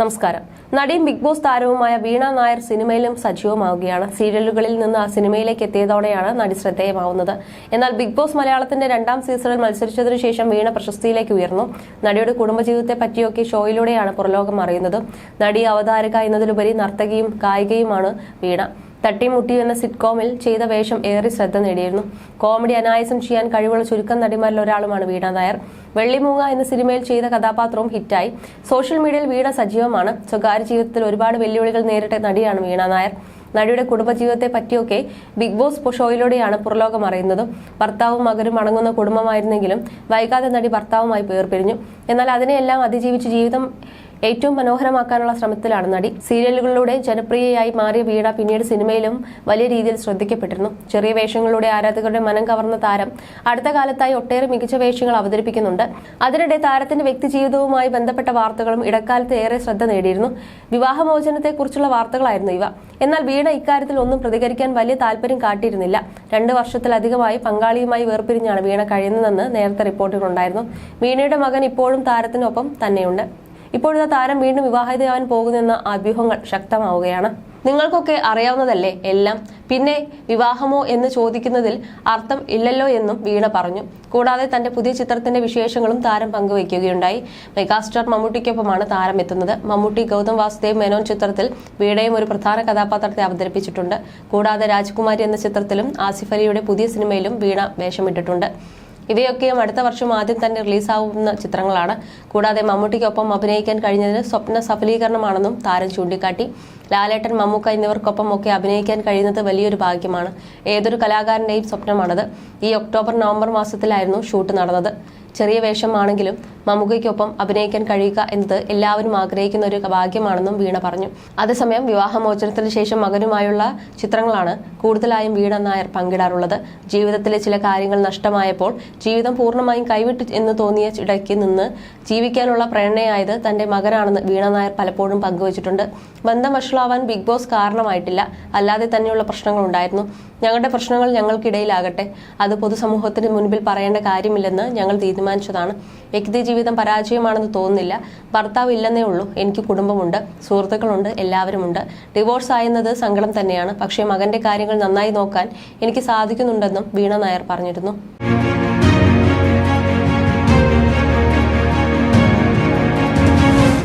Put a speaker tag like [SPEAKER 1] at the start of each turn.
[SPEAKER 1] നമസ്കാരം. നടിയും big boss താരവുമായ വീണ നായർ സിനിമയിലും സജീവമാവുകയാണ്. സീരിയലുകളിൽ നിന്ന് ആ സിനിമയിലേക്ക് എത്തിയതോടെയാണ് നടി ശ്രദ്ധേയമാവുന്നത്. എന്നാൽ ബിഗ് ബോസ് മലയാളത്തിന്റെ രണ്ടാം സീസണിൽ മത്സരിച്ചതിനു ശേഷം വീണ പ്രശസ്തിയിലേക്ക് ഉയർന്നു. നടിയുടെ കുടുംബജീവിതത്തെ പറ്റിയൊക്കെ ഷോയിലൂടെയാണ് പുറലോകം അറിയുന്നത്. നടി അവതാരക എന്നതിലുപരി നർത്തകിയും ഗായികയുമാണ് വീണ. തട്ടിമുട്ടി എന്ന സിറ്റ്കോമിൽ ചെയ്ത വേഷം ഏറെ ശ്രദ്ധ നേടിയിരുന്നു. കോമഡി അനായാസം ചെയ്യാൻ കഴിവുള്ള ചുരുക്കം നടിമാരിൽ ഒരാളുമാണ് വീണ നായർ. വെള്ളിമൂങ്ങ എന്ന സിനിമയിൽ ചെയ്ത കഥാപാത്രവും ഹിറ്റായി. സോഷ്യൽ മീഡിയയിൽ വീണ സജീവമാണ്. സ്വകാര്യ ജീവിതത്തിൽ ഒരുപാട് വെല്ലുവിളികൾ നേരിട്ട നടിയാണ് വീണ നായർ. നടിയുടെ കുടുംബജീവിതത്തെ പറ്റിയൊക്കെ ബിഗ് ബോസ് ഷോയിലൂടെയാണ് പുറലോകം അറിയുന്നത്. ഭർത്താവും മകനും അടങ്ങുന്ന കുടുംബമായിരുന്നെങ്കിലും വൈകാതെ നടി ഭർത്താവുമായി വേർപിരിഞ്ഞു. എന്നാൽ അതിനെയെല്ലാം അതിജീവിച്ച് ജീവിതം ഏറ്റവും മനോഹരമാക്കാനുള്ള ശ്രമത്തിലാണ് നടി. സീരിയലുകളിലൂടെ ജനപ്രിയയായി മാറിയ വീണ പിന്നീട് സിനിമയിലും വലിയ രീതിയിൽ ശ്രദ്ധിക്കപ്പെട്ടിരുന്നു. ചെറിയ വേഷങ്ങളിലൂടെ ആരാധകരുടെ മനം കവർന്ന താരം അടുത്ത കാലത്തായി ഒട്ടേറെ മികച്ച വേഷങ്ങൾ അവതരിപ്പിക്കുന്നുണ്ട്. അതിനിടെ താരത്തിന്റെ വ്യക്തിജീവിതവുമായി ബന്ധപ്പെട്ട വാർത്തകളും ഇടക്കാലത്ത് ഏറെ ശ്രദ്ധ നേടിയിരുന്നു. വിവാഹമോചനത്തെക്കുറിച്ചുള്ള വാർത്തകളായിരുന്നു ഇവ. എന്നാൽ വീണ ഇക്കാര്യത്തിൽ ഒന്നും പ്രതികരിക്കാൻ വലിയ താല്പര്യം കാട്ടിയിരുന്നില്ല. രണ്ട് വർഷത്തിലധികമായി പങ്കാളിയുമായി വേർപിരിഞ്ഞാണ് വീണ കഴിയുന്നതെന്ന് നേരത്തെ റിപ്പോർട്ടുകളുണ്ടായിരുന്നു. വീണയുടെ മകൻ ഇപ്പോഴും താരത്തിനൊപ്പം തന്നെയുണ്ട്. ഇപ്പോഴത്തെ താരം വീണ്ടും വിവാഹിതയാവാൻ പോകുന്നെന്ന അഭ്യൂഹങ്ങൾ ശക്തമാവുകയാണ്. നിങ്ങൾക്കൊക്കെ അറിയാവുന്നതല്ലേ എല്ലാം? പിന്നെ വിവാഹമോ എന്ന് ചോദിക്കുന്നതിൽ അർത്ഥം ഇല്ലല്ലോ എന്നും വീണ പറഞ്ഞു. കൂടാതെ തന്റെ പുതിയ ചിത്രത്തിന്റെ വിശേഷങ്ങളും താരം പങ്കുവയ്ക്കുകയുണ്ടായി. മെഗാസ്റ്റാർ മമ്മൂട്ടിക്കൊപ്പമാണ് താരം എത്തുന്നത്. മമ്മൂട്ടി ഗൗതം വാസുദേവ് മേനോൻ ചിത്രത്തിൽ വീണയും ഒരു പ്രധാന കഥാപാത്രത്തെ അവതരിപ്പിച്ചിട്ടുണ്ട്. കൂടാതെ രാജ്കുമാരി എന്ന ചിത്രത്തിലും ആസിഫ് അലിയുടെ പുതിയ സിനിമയിലും വീണ വേഷമിട്ടിട്ടുണ്ട്. ഇവയൊക്കെയും അടുത്ത വർഷം ആദ്യം തന്നെ റിലീസാവുന്ന ചിത്രങ്ങളാണ്. കൂടാതെ മമ്മൂട്ടിക്കൊപ്പം അഭിനയിക്കാൻ കഴിഞ്ഞതിന് സ്വപ്ന സഫലീകരണമാണെന്നും താരം ചൂണ്ടിക്കാട്ടി. ലാലേട്ടൻ മമ്മൂക്ക എന്നിവർക്കൊപ്പം ഒക്കെ അഭിനയിക്കാൻ കഴിയുന്നത് വലിയൊരു ഭാഗ്യമാണ്. ഏതൊരു കലാകാരന്റെയും സ്വപ്നമാണത്. ഈ ഒക്ടോബർ നവംബർ മാസത്തിലായിരുന്നു ഷൂട്ട് നടന്നത്. ചെറിയ വേഷമാണെങ്കിലും മമ്മൂക്കയ്ക്കൊപ്പം അഭിനയിക്കാൻ കഴിയുക എന്നത് എല്ലാവരും ആഗ്രഹിക്കുന്ന ഒരു ഭാഗ്യമാണെന്നും വീണ പറഞ്ഞു. അതേസമയം വിവാഹമോചനത്തിന് ശേഷം മകനുമായുള്ള ചിത്രങ്ങളാണ് കൂടുതലായും വീണ നായർ പങ്കിടാറുള്ളത്. ജീവിതത്തിലെ ചില കാര്യങ്ങൾ നഷ്ടമായപ്പോൾ ജീവിതം പൂർണമായും കൈവിട്ടു എന്ന് തോന്നിയ ഇടയ്ക്ക് നിന്ന് ജീവിക്കാനുള്ള പ്രേരണയായത് തന്റെ മകനാണെന്ന് വീണ നായർ പലപ്പോഴും പങ്കുവച്ചിട്ടുണ്ട്. ബന്ധം വഷളാവാൻ ബിഗ് ബോസ് കാരണമായിട്ടില്ല. അല്ലാതെ തന്നെയുള്ള പ്രശ്നങ്ങൾ ഉണ്ടായിരുന്നു. ഞങ്ങളുടെ പ്രശ്നങ്ങൾ ഞങ്ങൾക്കിടയിലാകട്ടെ. അത് പൊതുസമൂഹത്തിന് മുൻപിൽ പറയേണ്ട കാര്യമില്ലെന്ന് ഞങ്ങൾ തീരുമാനിച്ചതാണ്. വ്യക്തി ജീവിതം പരാജയമാണെന്ന് തോന്നുന്നില്ല. ഭർത്താവ് ഇല്ലെന്നേ ഉള്ളൂ. എനിക്ക് കുടുംബമുണ്ട്. സുഹൃത്തുക്കളുണ്ട്. എല്ലാവരുമുണ്ട്. ഡിവോഴ്സ് ആയെന്നത് സങ്കടം തന്നെയാണ്. പക്ഷേ മകന്റെ കാര്യങ്ങൾ നന്നായി നോക്കാൻ എനിക്ക് സാധിക്കുന്നുണ്ടെന്നും വീണ നായർ പറഞ്ഞിരുന്നു.